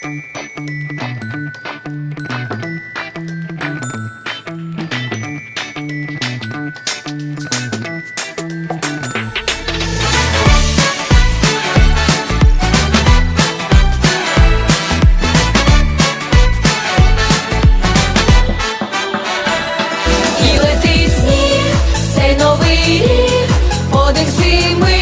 І летить сніг, цей новий рік, подих зими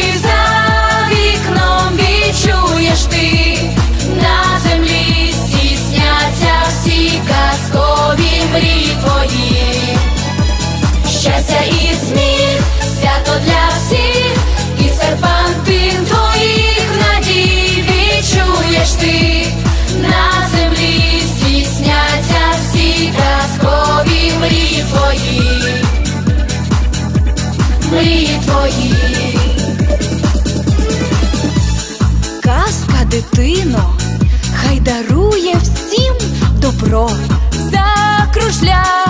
мрії твої. Казка, дитино, хай дарує всім добро. Закружля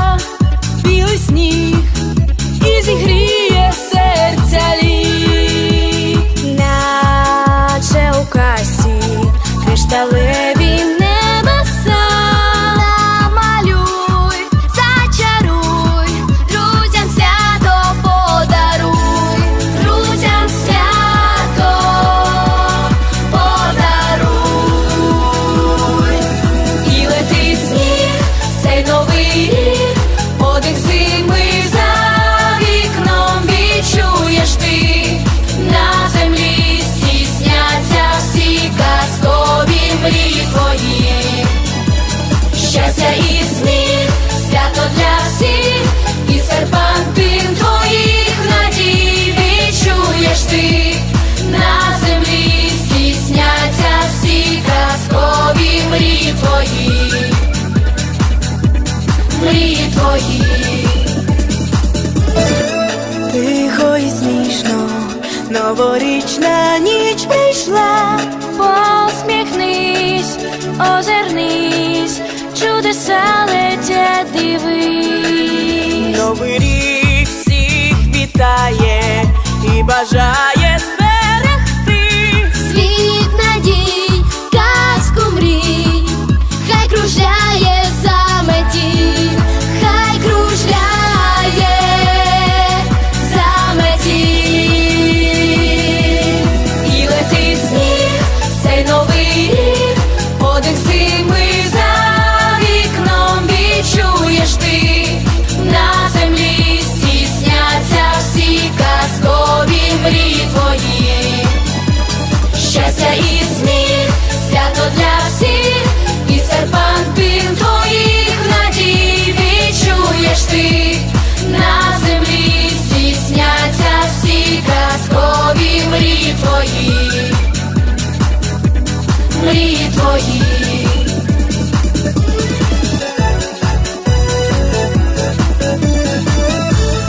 Щастя і сміх, свято для всіх, і серпантин твоїх надій відчуєш ти, на землі здійсняться всі казкові мрії твої, мрії твої. Тихо і смішно, новорічна ніч Новий рік всіх вітає і бажає. щастя і сміх, свято для всіх, і серпантин твоїх надій. Відчуєш ти, на землі здійсняться всі казкові мрії твої, мрії твої.